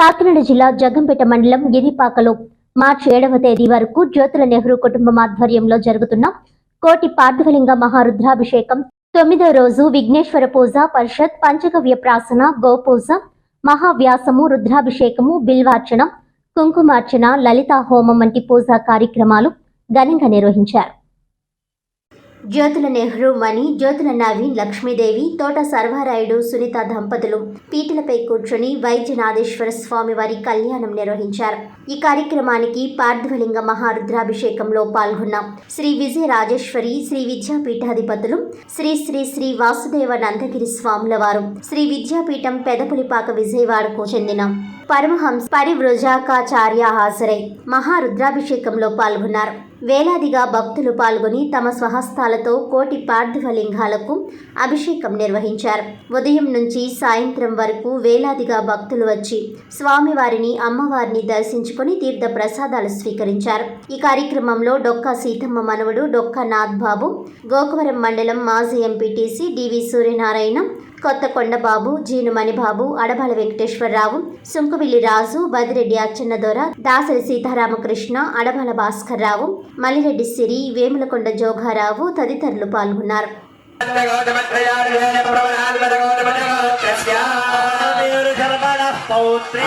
కాకినాడ జిల్లా జగంపేట మండలం గిరిపాకలో మార్చి ఏడవ తేదీ వరకు జ్యోతుల నెహ్రూ కుటుంబం ఆధ్వర్యంలో జరుగుతున్న కోటి పార్థివలింగ మహారుద్రాభిషేకం. తొమ్మిదో రోజు విఘ్నేశ్వర పూజ పరిషత్ పంచగవ్య ప్రాసన గోపూజ మహావ్యాసము రుద్రాభిషేకము బిల్వార్చన కుంకుమార్చన లలితా హోమం వంటి పూజా కార్యక్రమాలు ఘనంగా నిర్వహించారు. జ్యోతుల నెహ్రూ మణి జ్యోతుల నవీన్ లక్ష్మీదేవి తోట సర్వారాయుడు సునీత దంపతులు పీటలపై కూర్చొని వైద్యనాథేశ్వర స్వామి వారి కళ్యాణం నిర్వహించారు. ఈ కార్యక్రమానికి పార్థివలింగ మహారుద్రాభిషేకంలో పాల్గొన్న శ్రీ విజయ రాజేశ్వరి శ్రీ విద్యాపీఠాధిపతులు శ్రీ శ్రీ శ్రీ వాసుదేవ నందగిరి స్వాముల వారు శ్రీ విద్యాపీఠం పెదపులిపాక విజయవాడకు చెందిన పరమహంస పరివృజాకాచార్య హాజరై మహారుద్రాభిషేకంలో పాల్గొన్నారు. వేలాదిగా భక్తులు పాల్గొని తమ స్వహస్తాలతో కోటి పార్థివ లింగాలకు అభిషేకం నిర్వహించారు. ఉదయం నుంచి సాయంత్రం వరకు వేలాదిగా భక్తులు వచ్చి స్వామివారిని అమ్మవారిని దర్శించుకుని తీర్థ ప్రసాదాలు స్వీకరించారు. ఈ కార్యక్రమంలో డొక్కా సీతమ్మ మనవడు డొక్కా నాథ్ బాబు గోకవరం మండలం మాజీ ఎంపీటీసీ డివి సూర్యనారాయణ కొత్తకొండ బాబు జీనుమణి బాబు అడబాల వెంకటేశ్వరరావు సుంకువిల్లి రాజు బదిరెడ్డి అచ్చెన్నదొర దాసరి సీతారామకృష్ణ అడబాల భాస్కర్ రావు మలిరెడ్డి సిరి వేములకొండ జోగారావు తదితరులు పాల్గొన్నారు పౌత్రి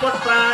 పుత్రి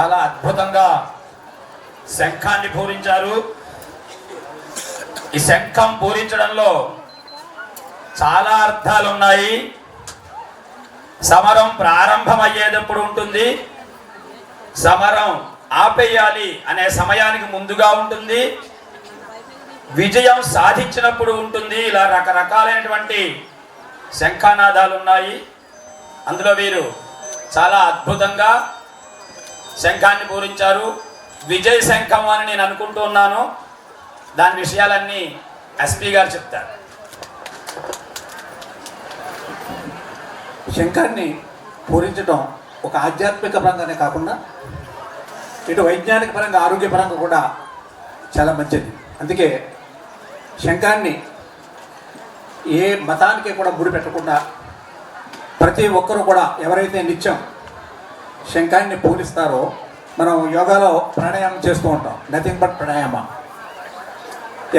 చాలా అద్భుతంగా శంఖాన్ని పూరించారు. ఈ శంఖం పూరించడంలో చాలా అర్థాలు ఉన్నాయి సమరం ప్రారంభమయ్యేటప్పుడు ఉంటుంది. సమరం ఆపేయాలి అనే సమయానికి ముందుగా ఉంటుంది. విజయం సాధించినప్పుడు ఉంటుంది. ఇలా రకరకాలైనటువంటి శంఖానాదాలు ఉన్నాయి అందులో వీరు చాలా అద్భుతంగా శంఖాన్ని పూరించారు. విజయ్ శంఖం అని నేను అనుకుంటూ ఉన్నాను. దాని విషయాలన్నీ ఎస్పీ గారు చెప్తారు. శంఖాన్ని పూరించడం ఒక ఆధ్యాత్మిక పరంగానే కాకుండా ఇటు వైజ్ఞానిక పరంగా ఆరోగ్యపరంగా కూడా చాలా మంచిది. అందుకే శంఖాన్ని ఏ మతానికి కూడా ముడి పెట్టకుండా ప్రతి ఒక్కరూ కూడా ఎవరైతే నిత్యం శంఖాన్ని పూరిస్తారో మనం యోగాలో ప్రాణాయామం చేస్తూ ఉంటాం. Nothing but pranayama.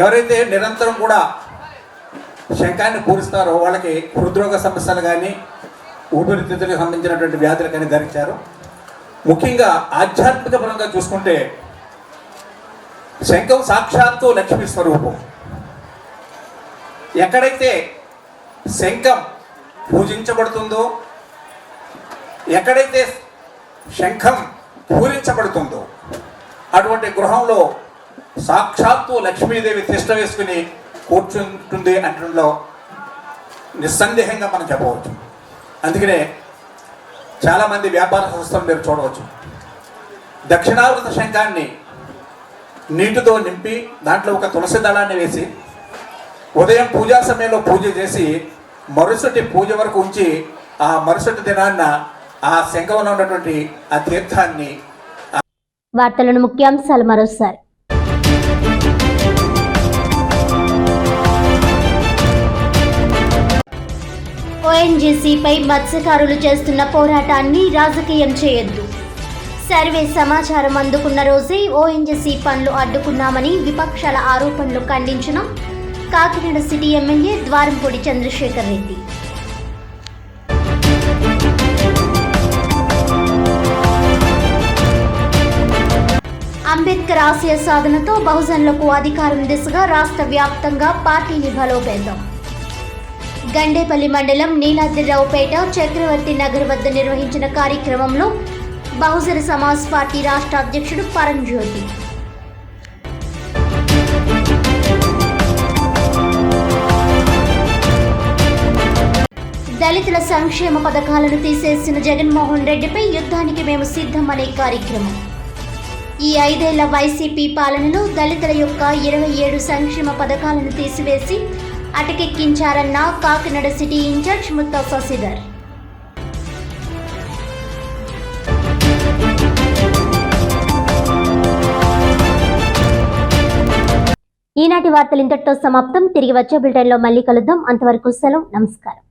ఎవరైతే నిరంతరం కూడా శంఖాన్ని పూరిస్తారో వాళ్ళకి హృద్రోగ సమస్యలు కానీ ఊపిరితిత్తులకు సంబంధించినటువంటి వ్యాధులు కానీ ధరించారు ముఖ్యంగా ఆధ్యాత్మిక పరంగా చూసుకుంటే శంఖం సాక్షాత్తు లక్ష్మీ స్వరూపం. ఎక్కడైతే శంఖం పూజించబడుతుందో? ఎక్కడైతే శంఖం పూరించబడుతుందో అటువంటి గృహంలో సాక్షాత్తు లక్ష్మీదేవి తిష్ట వేసుకుని కూర్చుంటుంది అనడంలో నిస్సందేహంగా మనం చెప్పవచ్చు. అందుకనే చాలామంది వ్యాపార సంస్థలు మీరు చూడవచ్చు. దక్షిణావృత శంఖాన్ని నీటితో నింపి దాంట్లో ఒక తులసి దళాన్ని వేసి ఉదయం పూజా సమయంలో పూజ చేసి మరుసటి పూజ వరకు ఉంచి ఆ మరుసటి దినాన్న ఆ శంఖంలో ఉన్నటువంటి ఆ తీర్థాన్ని వార్తలను ముఖ్యాంశాలు మరోసారి. ఓఎన్జీసీపై మత్స్యకారులు చేస్తున్న పోరాటాన్ని రాజకీయం చేయొద్దు. సర్వే సమాచారం అందుకున్న రోజే ఓఎన్జీసీ పనులు అడ్డుకున్నామని విపక్షాల ఆరోపణలు ఖండించిన కాకినాడ సిటీ ఎమ్మెల్యే ద్వారంపూడి చంద్రశేఖర్ రెడ్డి. అంబేద్కర్ ఆశయ సాధనతో బహుజనులకు అధికారం దిశగా రాష్ట్ర వ్యాప్తంగా పార్టీని బలోపేతం గండేపల్లి మండలం నీలాద్రిరావుపేట చక్రవర్తి నగర్ వద్ద నిర్వహించిన కార్యక్రమంలో బహుజన సమాజ్ పార్టీ రాష్ట్ర అధ్యక్షుడు పరంజ్యోతి. దళితుల సంక్షేమ పథకాలను తీసేసిన జగన్మోహన్ రెడ్డిపై యుద్ధానికి మేము సిద్ధం అనే కార్యక్రమం. ఈ ఐదేళ్ళ వైసీపీ పాలనలో దళితుల యొక్క ఇరవై ఏడు సంక్షేమ పథకాలను తీసివేసి అటకెక్కించారన్న కాకినాడ సిటీ ఇన్ఛార్జ్ ముత్తా శశిధర్ ఈనాటి వార్తలు ఇంతటితో సమాప్తం. తిరిగి వచ్చే బులెటిన్లో మళ్ళీ కలుద్దాం. అంతవరకు సెలవు. నమస్కారం.